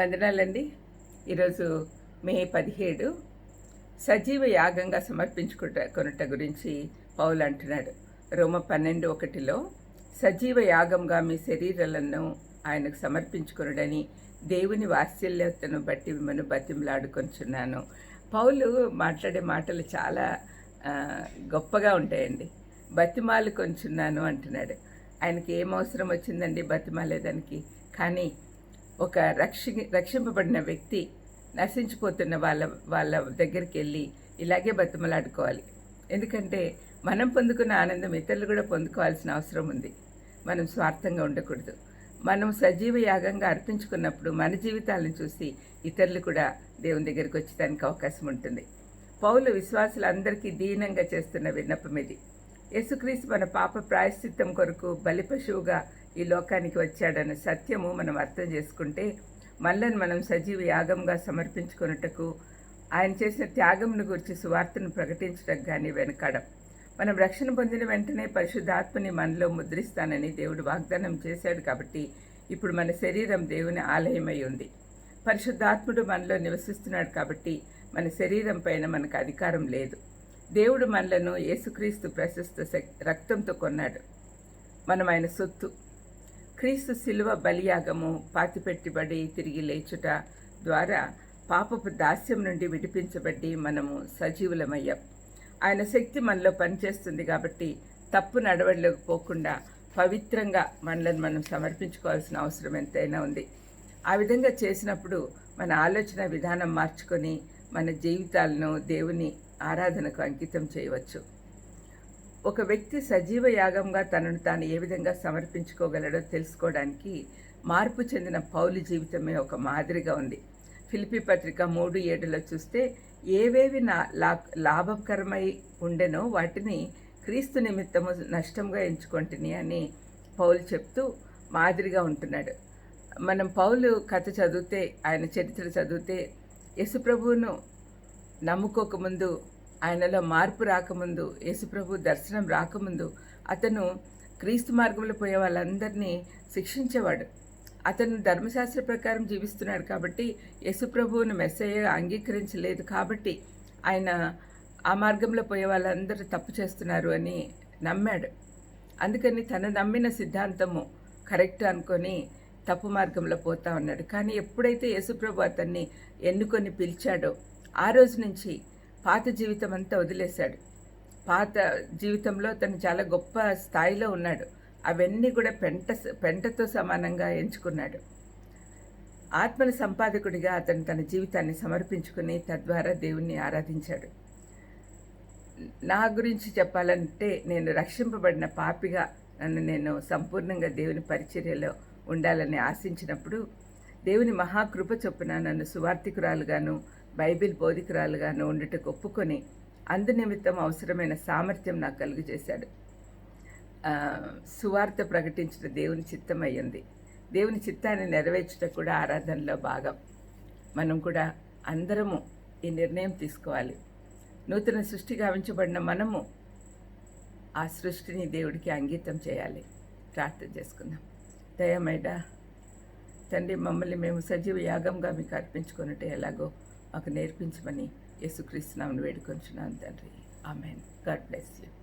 వందనాలండి. ఈరోజు మే పదిహేడు. సజీవ యాగంగా సమర్పించుకుంట కొనుట గురించి పౌలు అంటున్నాడు. రోమ పన్నెండు ఒకటిలో సజీవ యాగంగా మీ శరీరాలను ఆయనకు సమర్పించుకునడని దేవుని వాత్సల్యతను బట్టి మిమ్మల్ని బతిమలాడుకొంచున్నాను. పౌలు మాట్లాడే మాటలు చాలా గొప్పగా ఉంటాయండి. బతిమాలు కొంచున్నాను అంటున్నాడు. ఆయనకి ఏం అవసరం వచ్చిందండి బతిమాలేదానికి? కానీ ఒక రక్షి రక్షింపబడిన వ్యక్తి నశించిపోతున్న వాళ్ళ వాళ్ళ దగ్గరికి వెళ్ళి ఇలాగే బతిమలాడుకోవాలి. ఎందుకంటే మనం పొందుకున్న ఆనందం ఇతరులు కూడా పొందుకోవాల్సిన అవసరం ఉంది. మనం స్వార్థంగా ఉండకూడదు. మనం సజీవ యాగంగా అర్పించుకున్నప్పుడు మన జీవితాలను చూసి ఇతరులు కూడా దేవుని దగ్గరికి వచ్చేదానికి అవకాశం ఉంటుంది. పౌలు విశ్వాసులందరికీ దీనంగా చేస్తున్న విన్నపం ఇది. యేసుక్రీస్తు మన పాప ప్రాయశ్చిత్తం కొరకు బలిపశువుగా ఈ లోకానికి వచ్చాడన్న సత్యము మనం అర్థం చేసుకుంటే మళ్ళని మనం సజీవ యాగంగా సమర్పించుకొనుటకు ఆయన చేసిన త్యాగంను గురించి సువార్తను ప్రకటించడం కానీ వెనకడం. మనం రక్షణ పొందిన వెంటనే పరిశుద్ధాత్మని మనలో ముద్రిస్తానని దేవుడు వాగ్దానం చేశాడు కాబట్టి ఇప్పుడు మన శరీరం దేవుని ఆలయమై ఉంది. పరిశుద్ధాత్ముడు మనలో నివసిస్తున్నాడు కాబట్టి మన శరీరం పైన మనకు అధికారం లేదు. దేవుడు మనలను యేసుక్రీస్తు ప్రశస్త శక్- రక్తంతో కొన్నాడు. మనం ఆయన సొత్తు క్రీస్తు శిలువ బలియాగము పాతిపెట్టిబడి తిరిగి లేచుట ద్వారా పాపపు దాస్యం నుండి విడిపించబడి మనము సజీవులమయ్యాం. ఆయన శక్తి మనలో పనిచేస్తుంది కాబట్టి తప్పు నడవడిలోకి పోకుండా పవిత్రంగా మనలను మనం సమర్పించుకోవాల్సిన అవసరం ఎంతైనా ఉంది. ఆ విధంగా చేసినప్పుడు మన ఆలోచన విధానం మార్చుకొని మన జీవితాలను దేవుని ఆరాధనకు అంకితం చేయవచ్చు. ఒక వ్యక్తి సజీవ యాగంగా తనను తాను ఏ విధంగా సమర్పించుకోగలడో తెలుసుకోవడానికి మార్పు చెందిన పౌలు జీవితమే ఒక మాదిరిగా ఉంది. ఫిలిపి పత్రిక మూడు ఏడులో చూస్తే ఏవేవి నా లా లాభకరమై ఉండెనో వాటిని క్రీస్తు నిమిత్తము నష్టంగా ఎంచుకొంటిని అని పౌలు చెప్తూ మాదిరిగా ఉంటున్నాడు. మనం పౌలు కథ చదివితే ఆయన చరిత్ర చదివితే యశుప్రభువును నమ్ముకోకముందు ఆయనలో మార్పు రాకముందు యేసుప్రభు దర్శనం రాకముందు అతను క్రీస్తు మార్గంలో పోయే వాళ్ళందరినీ శిక్షించేవాడు. అతను ధర్మశాస్త్ర ప్రకారం జీవిస్తున్నాడు కాబట్టి యేసుప్రభువును మెస్సయ్య అంగీకరించలేదు కాబట్టి ఆయన ఆ మార్గంలో పోయే వాళ్ళందరూ తప్పు చేస్తున్నారు అని నమ్మాడు. అందుకని తను నమ్మిన సిద్ధాంతము కరెక్ట్ అనుకొని తప్పు మార్గంలో పోతా ఉన్నాడు. కానీ ఎప్పుడైతే యేసుప్రభు అతన్ని ఎన్నుకొని పిలిచాడో ఆ రోజు నుంచి పాత జీవితం అంతా వదిలేశాడు. పాత జీవితంలో తను చాలా గొప్ప స్థాయిలో ఉన్నాడు. అవన్నీ కూడా పెంట పెంటతో సమానంగా ఎంచుకున్నాడు. ఆత్మల సంపాదకుడిగా అతను తన జీవితాన్ని సమర్పించుకుని తద్వారా దేవుణ్ణి ఆరాధించాడు. నా గురించి చెప్పాలంటే నేను రక్షింపబడిన పాపిగా నన్ను నేను సంపూర్ణంగా దేవుని పరిచర్యలో ఉండాలని ఆశించినప్పుడు దేవుని మహాకృప చొప్పున నన్ను సువార్థికురాలుగాను బైబిల్ బోధికురాలుగాను ఉండుటకు ఒప్పుకొని అందునిమిత్తం అవసరమైన సామర్థ్యం నాకు కలుగు చేశాడు సువార్త ప్రకటించిన దేవుని చిత్తం అయ్యింది. దేవుని చిత్తాన్ని నెరవేర్చుట కూడా ఆరాధనలో భాగం. మనం కూడా అందరము ఈ నిర్ణయం తీసుకోవాలి. నూతన సృష్టి గావించబడిన మనము ఆ సృష్టిని దేవుడికి అంగీతం చేయాలి. ప్రార్థన చేసుకుందాం. దయమైడా తండ్రి మమ్మల్ని మేము సజీవ యాగంగా మీకు అర్పించుకున్నట్టు ఎలాగో మాకు నేర్పించమని యేసుక్రీస్తునామని వేడుకొంచున్నాను తండ్రి. ఆమెన్. God bless you.